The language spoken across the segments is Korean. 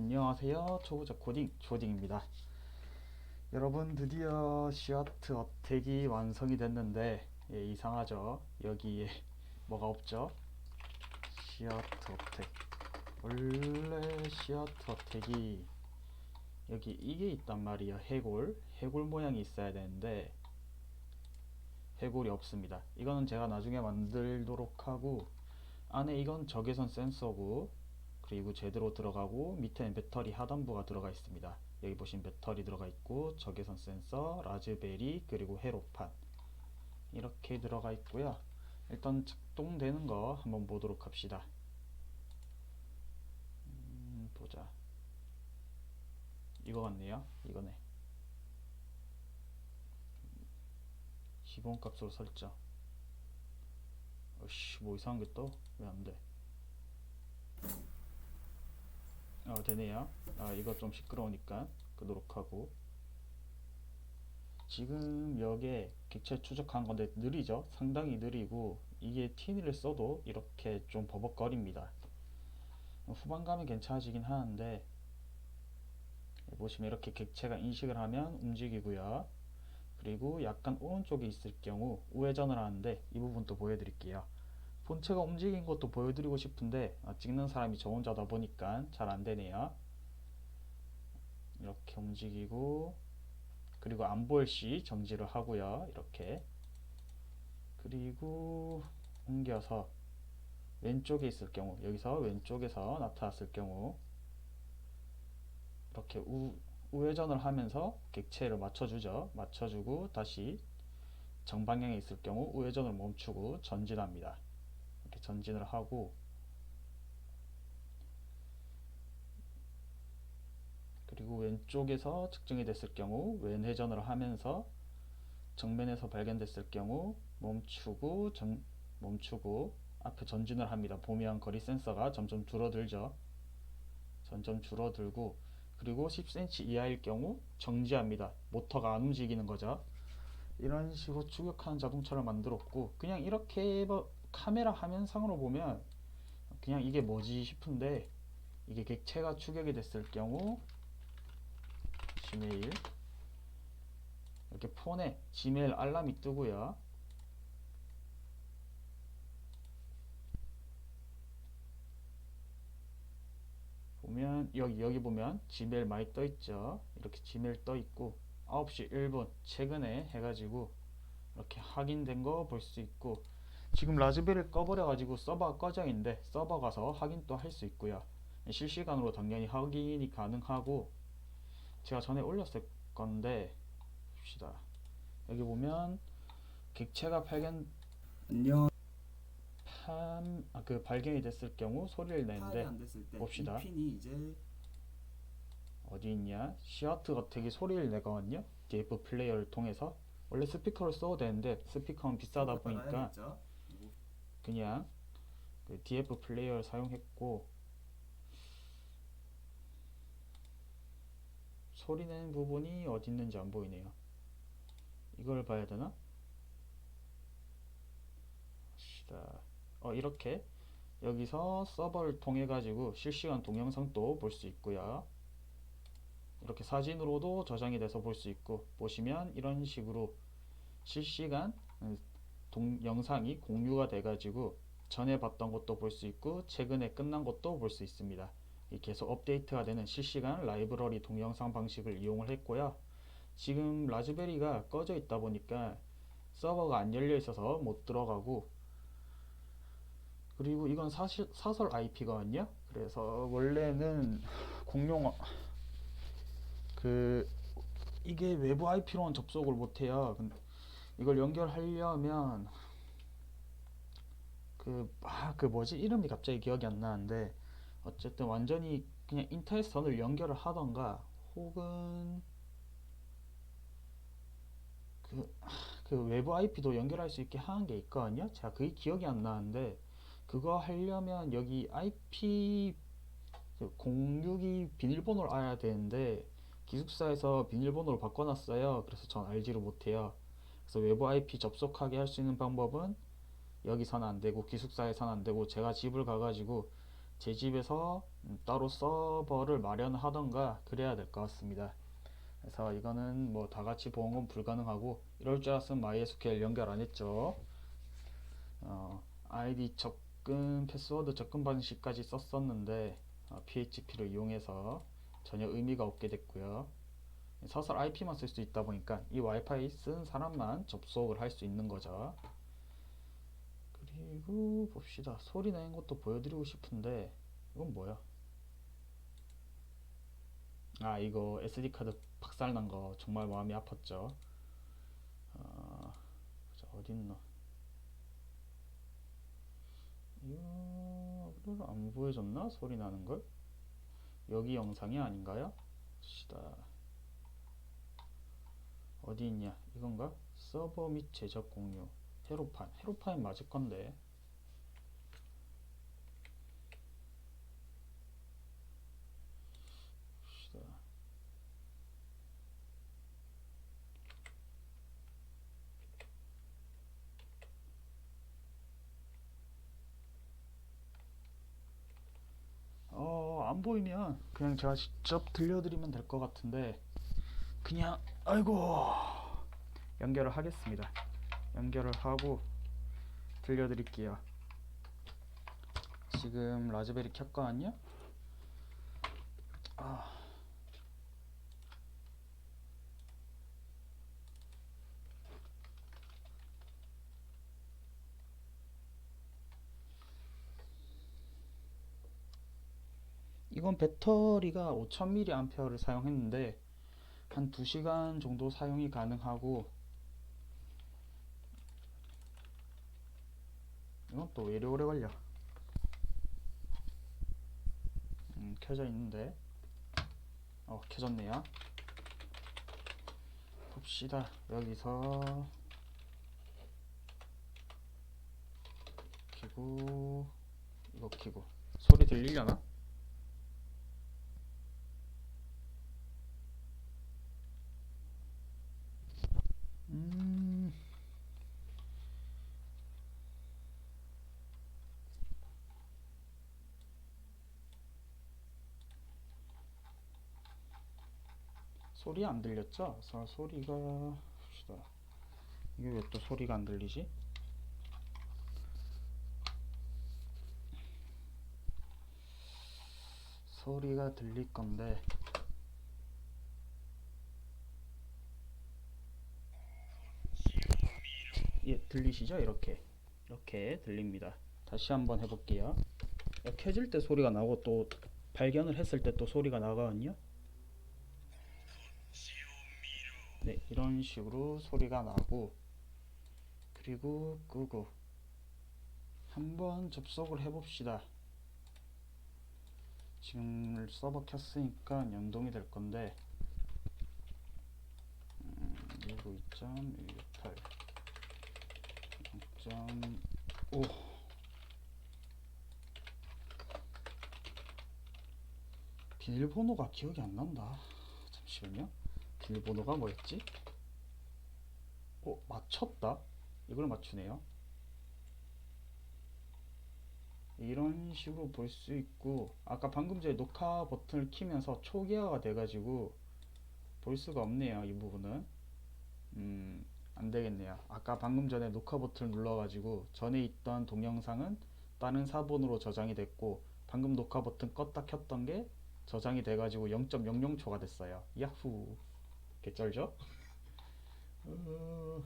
안녕하세요. 초보자 코딩 조딩입니다. 여러분 드디어 시아트 어택이 완성이 됐는데 예, 이상하죠? 여기에 뭐가 없죠? 시아트 어택 원래 시아트 어택이 여기 이게 있단 말이에요. 해골 해골 모양이 있어야 되는데 해골이 없습니다. 이거는 제가 나중에 만들도록 하고 안에 이건 적외선 센서고 그리고 제대로 들어가고 밑에는 배터리 하단부가 들어가 있습니다. 여기 보시면 배터리 들어가 있고 적외선 센서, 라즈베리 그리고 회로판 이렇게 들어가 있고요. 일단 작동되는 거 한번 보도록 합시다. 음, 보자. 이거 같네요. 이거네. 기본 값으로 설정. 어씨 뭐 이상한 게 떠? 왜안 돼? 어 되네요. 아 이거 좀 시끄러우니까 끄도록 하고 지금 여기에 객체 추적한 건데 느리죠? 상당히 느리고 이게 티니를 써도 이렇게 좀 버벅거립니다. 후반 가면 괜찮아지긴 하는데 보시면 이렇게 객체가 인식을 하면 움직이고요. 그리고 약간 오른쪽에 있을 경우 우회전을 하는데 이 부분도 보여드릴게요. 본체가 움직인 것도 보여드리고 싶은데 아, 찍는 사람이 저 혼자다 보니까 잘 안되네요. 이렇게 움직이고 그리고 안 보일 시 정지를 하고요. 이렇게 그리고 옮겨서 왼쪽에 있을 경우 여기서 왼쪽에서 나타났을 경우 이렇게 우, 우회전을 하면서 객체를 맞춰주죠. 맞춰주고 다시 정방향에 있을 경우 우회전을 멈추고 전진합니다. 이렇게 전진을 하고 그리고 왼쪽에서 측정이 됐을 경우 왼회전을 하면서 정면에서 발견됐을 경우 멈추고 정, 멈추고 앞에 전진을 합니다. 보면 거리 센서가 점점 줄어들죠. 점점 줄어들고 그리고 10cm 이하일 경우 정지합니다. 모터가 안 움직이는 거죠. 이런 식으로 추격하는 자동차를 만들었고 그냥 이렇게 뭐 카메라 화면상으로 보면 그냥 이게 뭐지 싶은데 이게 객체가 추격이 됐을 경우 지메일 이렇게 폰에 지메일 알람이 뜨고요. 보면 여기 여기 보면 지메일 많이 떠 있죠. 이렇게 지메일 떠 있고 9시 1분 최근에 해가지고 이렇게 확인된 거 볼 수 있고 지금 라즈베리를 꺼버려 가지고 서버가 꺼져 있는데 서버 가서 확인도 할 수 있고요. 실시간으로 당연히 확인이 가능하고 제가 전에 올렸을 건데 봅시다. 여기 보면 객체가 발견 안녕. 판, 아, 그 발견이 됐을 경우 소리를 내는데 봅시다. 이 핀이 이제 어디 있냐? 시아트가 되게 소리를 내거든요. DF 플레이어를 통해서 원래 스피커를 써도 되는데 스피커는 비싸다 보니까? 그냥 그 DF 플레이어를 사용했고 소리 내는 부분이 어디 있는지 안 보이네요. 이걸 봐야 되나? 어 이렇게 여기서 서버를 통해 가지고 실시간 동영상도 볼 수 있고요. 이렇게 사진으로도 저장이 돼서 볼 수 있고 보시면 이런 식으로 실시간 음, 동, 영상이 공유가 돼 가지고 전에 봤던 것도 볼 수 있고 최근에 끝난 것도 볼 수 있습니다. 이 계속 업데이트가 되는 실시간 라이브러리 동영상 방식을 이용을 했고요. 지금 라즈베리가 꺼져 있다 보니까 서버가 안 열려 있어서 못 들어가고 그리고 이건 사실 사설 IP거든요. 그래서 원래는 공용 그 이게 외부 IP로는 접속을 못 해요. 이걸 연결하려면 그, 아, 그 뭐지? 이름이 갑자기 기억이 안 나는데 어쨌든 완전히 그냥 인터넷선을 연결을 하던가 혹은 그, 아, 그 외부 IP도 연결할 수 있게 하는 게 있거든요. 제가 그게 기억이 안 나는데 그거 하려면 여기 IP 그062 비밀번호를 알아야 되는데 기숙사에서 비밀번호를 바꿔놨어요. 그래서 전 알지를 못해요. 그래서 외부 IP 접속하게 할 수 있는 방법은 여기서는 안 되고 기숙사에서는 안 되고 제가 집을 가가지고 제 집에서 음, 따로 서버를 마련하던가 그래야 될 것 같습니다. 그래서 이거는 뭐 다 같이 보험은 불가능하고 이럴 줄 알았으면 MySQL 연결 안 했죠. 어, 아이디 접근, 패스워드 접근 방식까지 썼었는데 어, PHP를 이용해서 전혀 의미가 없게 됐고요. 사설 IP만 쓸 수 있다 보니까 이 와이파이 쓴 사람만 접속을 할 수 있는 거죠. 그리고 봅시다. 소리 내는 것도 보여드리고 싶은데 이건 뭐야? 아 이거 SD 카드 박살난 거 정말 마음이 아팠죠. 어, 자, 어디 있나? 이거를 안 보여줬나? 소리 나는 걸? 여기 영상이 아닌가요? 봅시다. 어디 있냐? 이건가? 서버 및 제작 공유. 헤로판. 헤로판이 맞을 건데. 어, 안 보이면 그냥 제가 직접 들려드리면 될 것 같은데 그냥 아이고 연결을 하겠습니다. 연결을 하고 들려드릴게요. 지금 라즈베리 켰거든요. 아. 이건 배터리가 5000mAh를 사용했는데 한 2시간 정도 사용이 가능하고 이건 또 왜 이리 오래 걸려? 음, 켜져 있는데. 어 켜졌네요. 봅시다. 여기서 키고 이거 키고. 소리 들리려나? 소리 안 들렸죠? 자, 소리가 봅시다. 이게 왜 또 소리가 안 들리지? 소리가 들릴 건데 예, 들리시죠? 이렇게 이렇게 들립니다. 다시 한번 해볼게요. 어, 켜질 때 소리가 나고 또 발견을 했을 때 또 소리가 나거든요. 네, 이런 식으로 소리가 나고 그리고 끄고 한번 접속을 해봅시다. 지금 서버 켰으니까 연동이 될 건데 음, 192.168 0.5 비밀번호가 기억이 안 난다. 잠시만요. 비밀번호가 뭐였지? 어, 맞췄다? 이걸 맞추네요. 이런 식으로 볼 수 있고, 아까 방금 전에 녹화 버튼을 키면서 초기화가 돼가지고 볼 수가 없네요. 이 부분은. 음, 안 되겠네요. 아까 방금 전에 녹화 버튼을 눌러가지고 전에 있던 동영상은 다른 사본으로 저장이 됐고, 방금 녹화 버튼 껐다 켰던 게 저장이 돼가지고 0.00초가 됐어요. 야후. 개쩔죠? 어,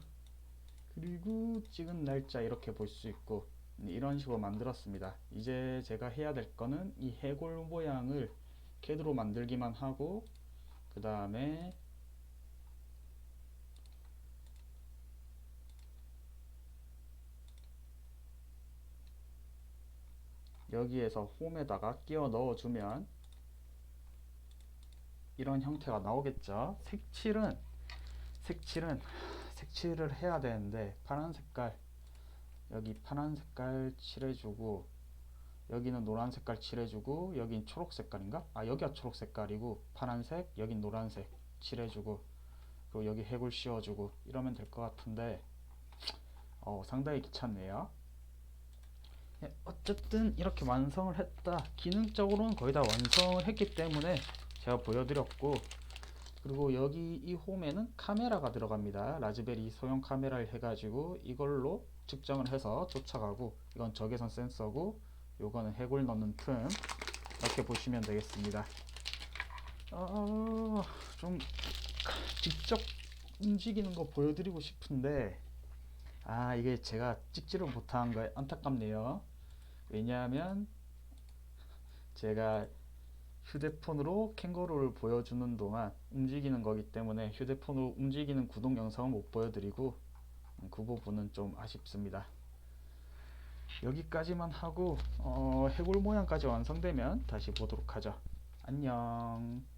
그리고 찍은 날짜 이렇게 볼 수 있고 이런 식으로 만들었습니다. 이제 제가 해야 될 거는 이 해골 모양을 CAD로 만들기만 하고 그 다음에 여기에서 홈에다가 끼워 넣어주면 이런 형태가 나오겠죠. 색칠은 색칠은 색칠을 해야 되는데 파란 색깔 여기 파란 색깔 칠해주고 여기는 노란 색깔 칠해주고 여긴 초록 색깔인가? 아 여기가 초록 색깔이고 파란색 여긴 노란색 칠해주고 그리고 여기 해골 씌워주고 이러면 될 것 같은데 어, 상당히 귀찮네요. 예, 어쨌든 이렇게 완성을 했다. 기능적으로는 거의 다 완성을 했기 때문에 제가 보여드렸고 그리고 여기 이 홈에는 카메라가 들어갑니다. 라즈베리 소형 카메라를 해가지고 이걸로 측정을 해서 쫓아가고 이건 적외선 센서고 요거는 해골 넣는 틈 이렇게 보시면 되겠습니다. 어, 좀 직접 움직이는 거 보여드리고 싶은데 아 이게 제가 찍지를 못한 거 안타깝네요. 왜냐하면 제가 휴대폰으로 캥거루를 보여주는 동안 움직이는 거기 때문에 휴대폰으로 움직이는 구동 영상을 못 보여드리고 음, 그 부분은 좀 아쉽습니다. 여기까지만 하고 어, 해골 모양까지 완성되면 다시 보도록 하죠. 안녕.